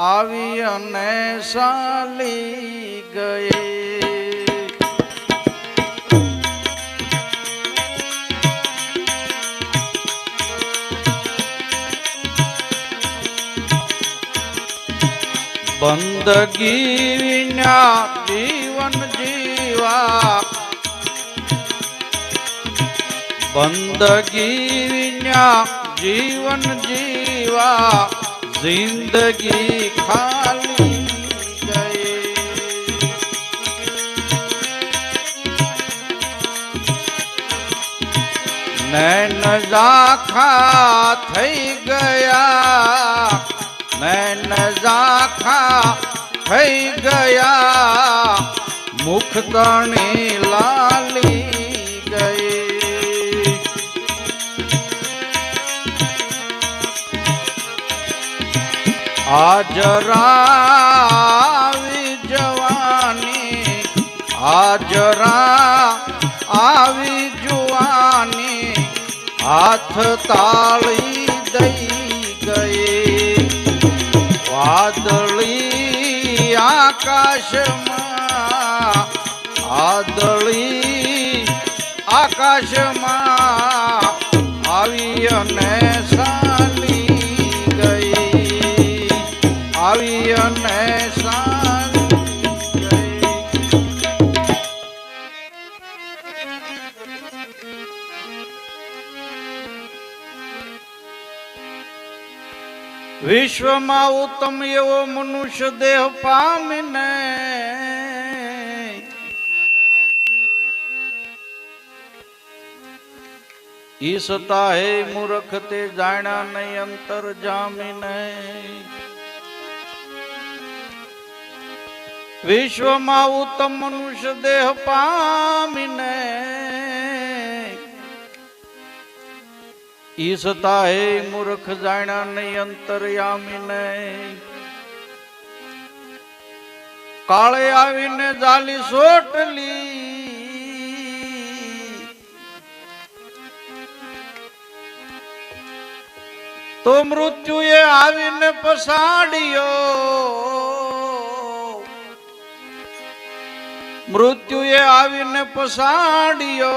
આવી અને સાલી ગઈ બંદગી વિના જીવન જીવા. બંદગી વિના જીવન જીવા. જિંદગી ખાલી ગઈ નૈન ઝાખા થઈ ગયા નૈન ઝાખા થઈ ગયા મુખ તણી આજરા જવાની આજરા આવી જુવાની, હાથ તાળી દઈ ગઈ. વાદળી આકાશમાં વાદળી આકાશમાં આવી અને વિશ્વમાં ઉત્તમ એવો મનુષ્ય દેહ પામીને ઈ સતા હે મૂર્ખ તે જાણ્યા નહીં અંતર જામીને. વિશ્વમાં ઉત્તમ મનુષ્ય દેહ પામીને ઈસતા સતા હે મૂર્ખ જાણ્યા નહીં અંતરયામીને. કાળે આવીને જાલી સોટલી. તો મૃત્યુએ આવીને પસાડ્યો. મૃત્યુએ આવીને પસાડ્યો.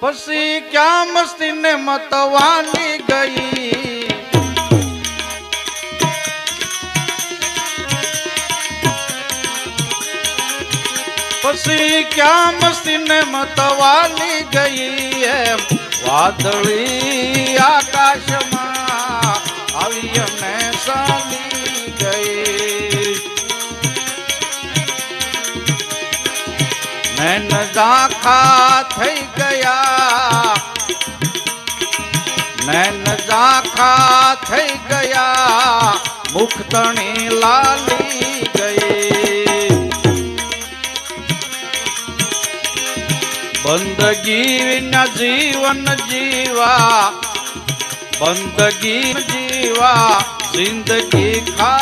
પછી ક્યાં મસ્તીને મતવાની ગઈ? પછી ક્યાં મસ્તીને મતવાની ગઈ એમ? વાદળી આકાશમાં ઝાખા થઈ ગયા નૈન ઝાખા થઈ ગયા મુખ તણી લાલી ગઈ બંદગી વિના જીવન જીવા બંદગી જીવા જિંદગી ખાલી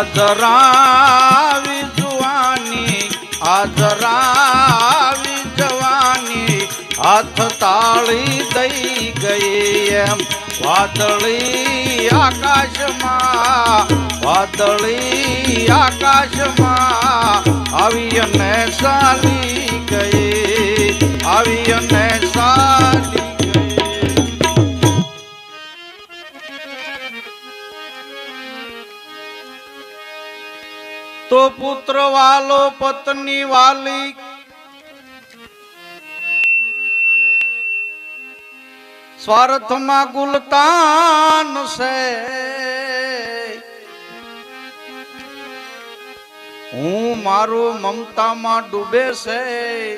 આજરાવી જુવાની આદરાવી જવાની હાથ તાળી દઈ ગઈ એમ વાદળી આકાશમાં વાદળી આકાશમાં આવી અને સાલી ગઈ આવી અને તો પુત્ર વાલો પત્ની વાલી. સ્વાર્થમાં ગુલતાન છે. હું મારું મમતામાં ડૂબે છે.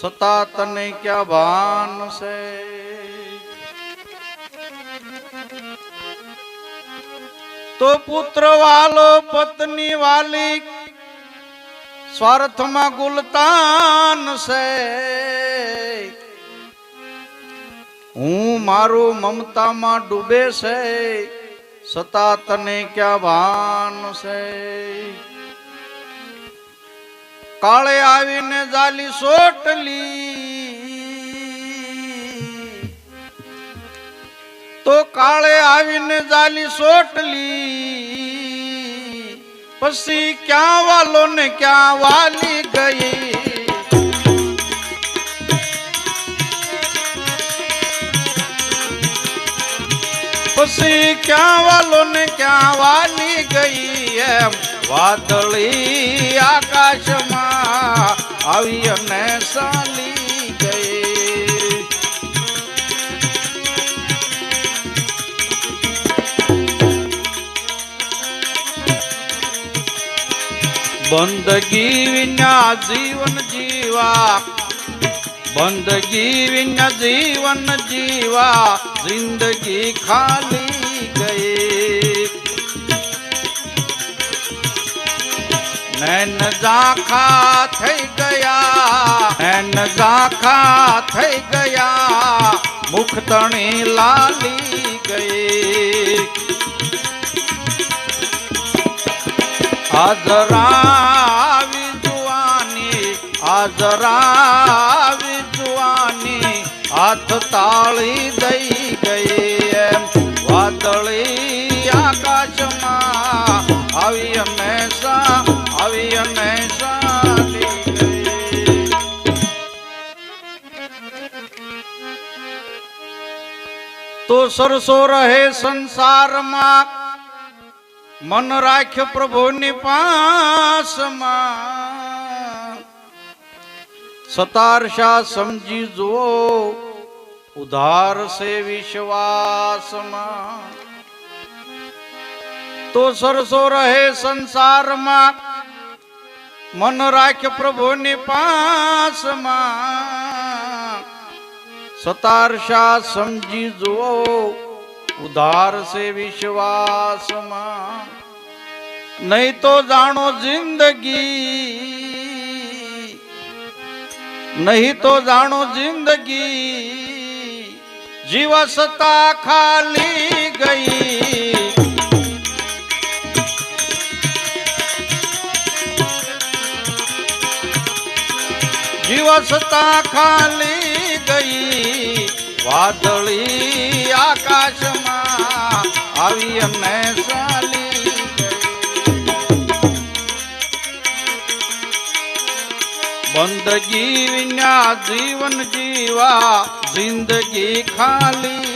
સતા તને ક્યાં ભાન છે. તો પુત્ર વાલો પત્ની વાલી સ્વાર્થમાં ગુલતાન છે. હું મારું મમતામાં ડૂબે છે. સતા તને ક્યાં ભાન છે. કાળે આવીને જાલી સોટલી તો કાળે આવીને જાલી સોટલી. પછી ક્યાં વાલો ને ક્યાં વાલી ગઈ? પછી ક્યાં વાલો ને ક્યાં વાલી ગઈ? એમ વાદળી આકાશમાં આવી અને સાલી બંદગી વિના જીવન જીવા, બંદગી વિના જીવન જીવા, જિંદગી ખાલી ગઈ. નૈન ઝાંખા થઈ ગયા, નૈન ઝાંખા થઈ ગયા મુખ તણી લાલી ગઈ. આજરાવી જુવાની આજરાવી જુવાની, હાથ તાળી દઈ ગઈ એમ. વાદળી આકાશમાં આવી હંમેશા આવી હંમેશા તો સરસો રહે સંસારમાં મન રાખ્ય પ્રભુની પાસમાં. સતારશા સમજી જુઓ, ઉધાર સે વિશ્વાસમાં. તો સરસો રહે સંસારમાં, મન રાખ્ય પ્રભુની પાસમાં. સતારશા સમજી જુઓ ઉધાર સે વિશ્વાસમાં. નહીં તો જાણો જિંદગી. નહીં તો જાણો જિંદગી. જીવસતા ખાલી ગઈ. જીવસતા ખાલી ગઈ. વાદળી આકાશમાં અને વિના જીવન જીવા જિંદગી ખાલી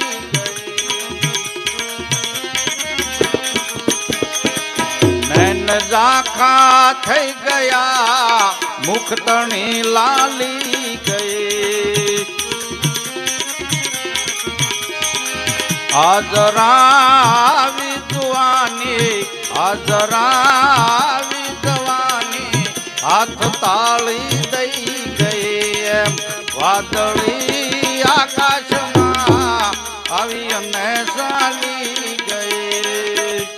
નૈન જાખા થઈ ગયા મુખ તણી લાલી ગઈ હાજરાવી જુવાની હજરા જવાની, હાથ તાળી દઈ ગઈ એમ. વાદળી આકાશમાં આવી અને ચાલી ગઈ.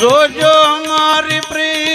જોજો મારી પ્રીતડી